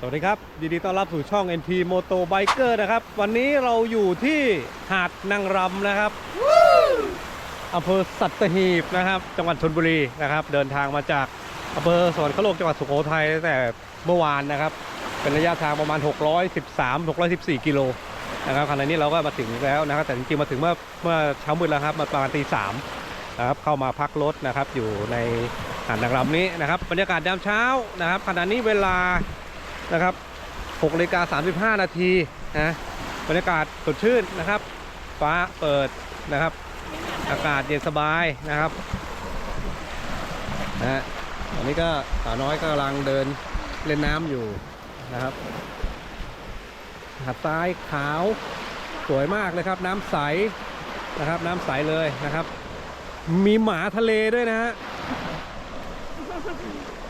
สวัสดีครับยินดีต้อนรับสู่ช่อง NP Moto Biker นะครับ วันนี้เราอยู่ที่หาดนางรำนะครับอำเภอสัตหีบนะครับ จังหวัดชนบุรีนะครับ เดินทางมาจากอำเภอสวรรคโลกจังหวัดสุโขทัยตั้งแต่เมื่อวานนะครับ เป็นระยะทางประมาณ 613 614 กิโลนะครับขณะนี้เราก็มาถึงแล้วนะครับ แต่จริงๆมาถึงเมื่อเมื่อเช้ามืดแล้วครับมาประมาณตีสามนะครับเข้ามาพักรถนะครับอยู่ในหาดนางรำนี้นะครับบรรยากาศยามเช้านะครับขณะนี้เวลา นะครับ6นาฬิกา35 นาทีนะบรรยากาศสดชื่นนะครับ ฟ้าเปิดนะครับ อากาศเย็นสบายนะครับนะฮะตอนนี้ก็สาวน้อยก็กำลังเดินเล่นน้ำอยู่นะครับหาดทรายขาวสวยมากเลยครับน้ำใสนะครับน้ำใสเลยนะครับ มีหมาทะเลด้วยนะฮะ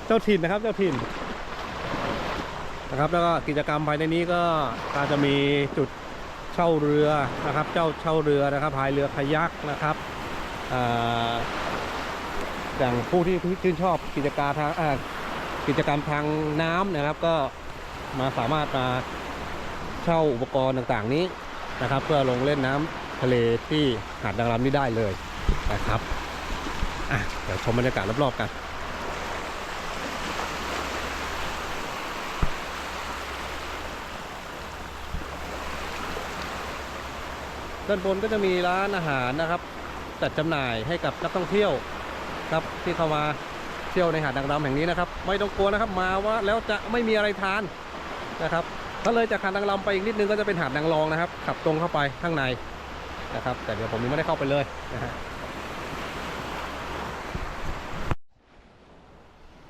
เจ้าถิ่นนะครับเจ้าถิ่น นะครับแล้วก็กิจกรรมภายในนี้ก็ก็จะมีจุดเช่าเรือนะครับ เจ้าเช่าเรือนะครับพายเรือคายักนะครับอย่างผู้ที่ชื่นชอบกิจการทางกิจกรรมทางน้ำนะครับ ก็มาสามารถมาเช่าอุปกรณ์ต่างๆนี้นะครับ เพื่อลงเล่นน้ำทะเลที่หาดนางรำนี้ได้เลยนะครับอะเดี๋ยวชมบรรยากาศรอบๆกัน ด้านบนก็จะมีร้านอาหารนะครับ จัดจำหน่ายให้กับนักท่องเที่ยวครับที่เข้ามาเที่ยวในหาดนางรำแห่งนี้นะครับ ไม่ต้องกลัวนะครับมาว่าแล้วจะไม่มีอะไรทานนะครับถ้าเลยจากหาดนางรำไปอีกนิดนึงก็จะเป็นหาดนางรองนะครับ ขับตรงเข้าไปข้างในนะครับ แต่เดี๋ยวผมยังไม่ได้เข้าไปเลยนะฮะ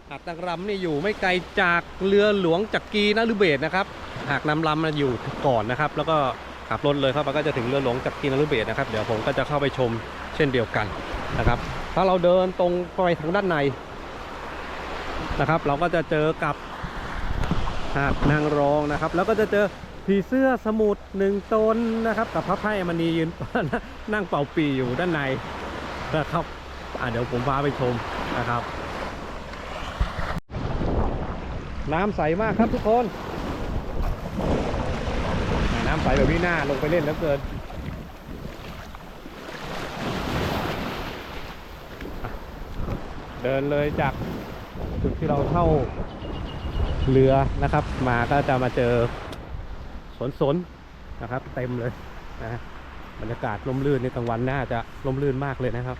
หาดนางรำนี่อยู่ไม่ไกลจากเรือหลวงจักรีนฤเบศนะครับ หากนำลำมาอยู่ก่อนนะครับ แล้วก็ ขับรถเลยเข้าไปก็จะถึงเรือหลวงจักรีนฤเบศนะครับเดี๋ยวผมก็จะเข้าไปชมเช่นเดียวกันนะครับ ถ้าเราเดินตรงไปทางด้านในนะครับ เราก็จะเจอกับหาดนางรองนะครับ แล้วก็จะเจอผีเสื้อสมุทหนึ่งตนนะครับ กับพระไพร่มณียืนนั่งเป่าปีอยู่ด้านในนะครับเดี๋ยวผมพาไปชมนะครับ น้ำใสมากครับทุกคน น้ำใสแบบนี้หน้าลงไปเล่นแล้วเกินเดินเลยจากจุดที่เราเข้าเรือนะครับ มาก็จะมาเจอสนสนนะครับ เต็มเลยนะบรรยากาศร่มรื่นในกลางวันน่าจะร่มรื่นมากเลยนะครับ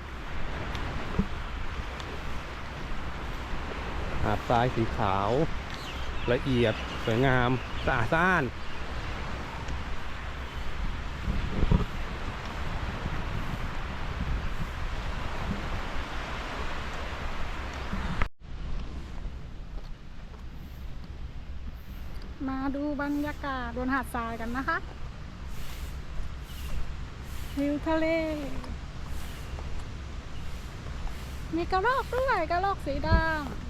หาดทรายสีขาว ละเอียดสวยงามสะอาดสะอ้าน มาดูบรรยากาศบนหาดทรายกันนะคะ วิวทะเล มีกระรอกด้วยกระรอกสีด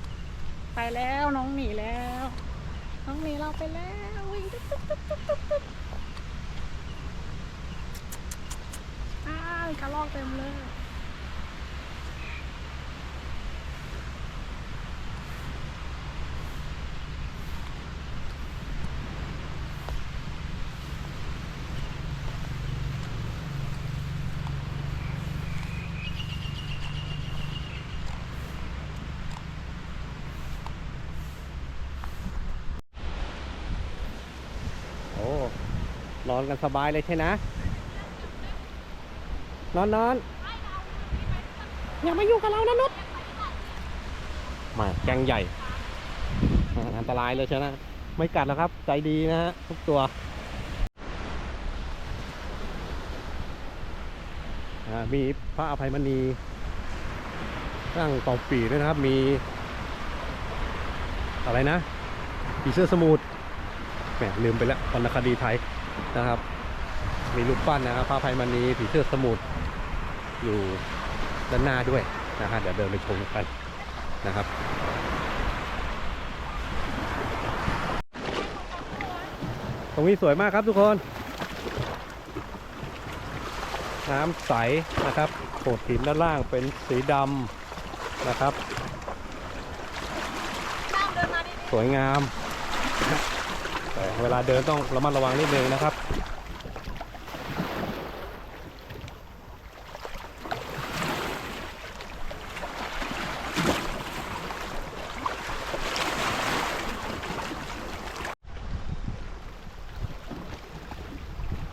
ำไปแล้วน้องหนีแล้ว น้องหนีเราไปแล้ววิ่งตุ๊บตุ๊บตุ๊บตุ๊บตุ๊บตุ๊บอ้าวมีกระรอกเต็มเลย โอ้ นอนกันสบายเลยใช่นะ นอนนอนอย่ามาอยู่กับเรานะนุชมาแกงใหญ่อ่าอันตรายเลยใช่ไหมไม่กัดแล้วครับ ใจดีนะฮะทุกตัวอ่ามีพระอภัยมณีตั้งเป่าปีด้วยนะครับ มี อะไรนะผีเสื้อสมุทรแหมลืมไปแล้ววรรณคดีไทย นะครับ มีรูปปั้นนะครับพระอภัยมณีผีเสื้อสมุทรอยู่ด้านหน้าด้วยนะฮะเดี๋ยวเดินไปชมกันนะครับตรงนี้สวยมากครับทุกคน น้ำใสนะครับโขดหินด้านล่างเป็นสีดำนะครับ สวยงามแต่ เวลาเดินต้องระมัดระวังนิดนึงนะครับ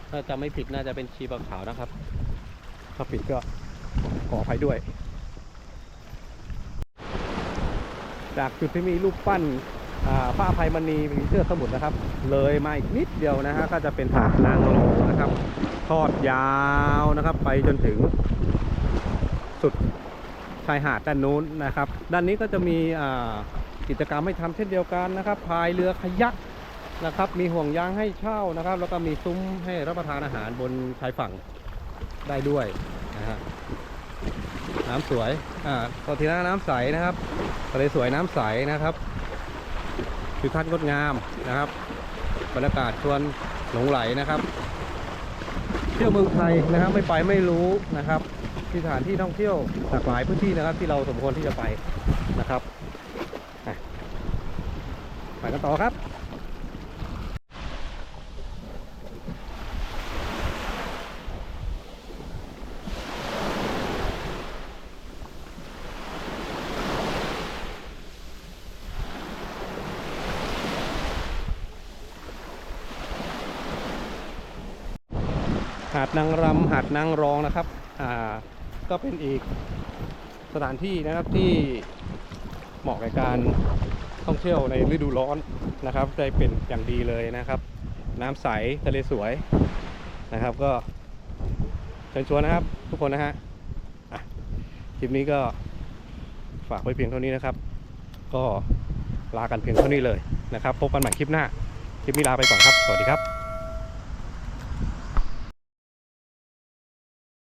ถ้าจำไม่ผิดน่าจะเป็นชีปลาขาวนะครับ ถ้าผิดก็ขออภัยด้วย จากจุดที่มีรูปปั้น พระอภัยมณีผีเสื้อสมุทรนะครับ เลยมาอีกนิดเดียวนะฮะก็จะเป็นหาดนางรองนะครับ ทอดยาวนะครับไปจนถึงสุดชายหาดด้านนู้นนะครับ ด้านนี้ก็จะมีกิจกรรมให้ทำเช่นเดียวกันนะครับพายเรือขยักนะครับ มีห่วงยางให้เช่านะครับ แล้วก็มีซุ้มให้รับประทานอาหารบนชายฝั่งได้ด้วยนะฮะน้ำสวยอ่าตอนทีหน้าน้ำใสนะครับทะเลสวยน้ำใสนะครับ ทิวทัศน์งดงามนะครับ บรรยากาศชวนหลงไหลนะครับ เที่ยวเมืองไทยนะครับ ไม่ไปไม่รู้นะครับที่สถานที่ท่องเที่ยวหลากหลายพื้นที่นะครับ ที่เราสมควรที่จะไปนะครับไปกันต่อครับ หาดนางรำหาดนางรองนะครับอ่าก็เป็นอีกสถานที่นะครับที่เหมาะกับการท่องเที่ยวในฤดูร้อนนะครับได้เป็นอย่างดีเลยนะครับ น้ำใสทะเลสวยนะครับ ก็เชิญชวนนะครับ ทุกคนนะฮะอะคลิปนี้ก็ฝากไว้เพียงเท่านี้นะครับ ก็ลากันเพียงเท่านี้เลยนะครับ พบกันใหม่คลิปหน้า คลิปนี้ลาไปก่อนครับ สวัสดีครับ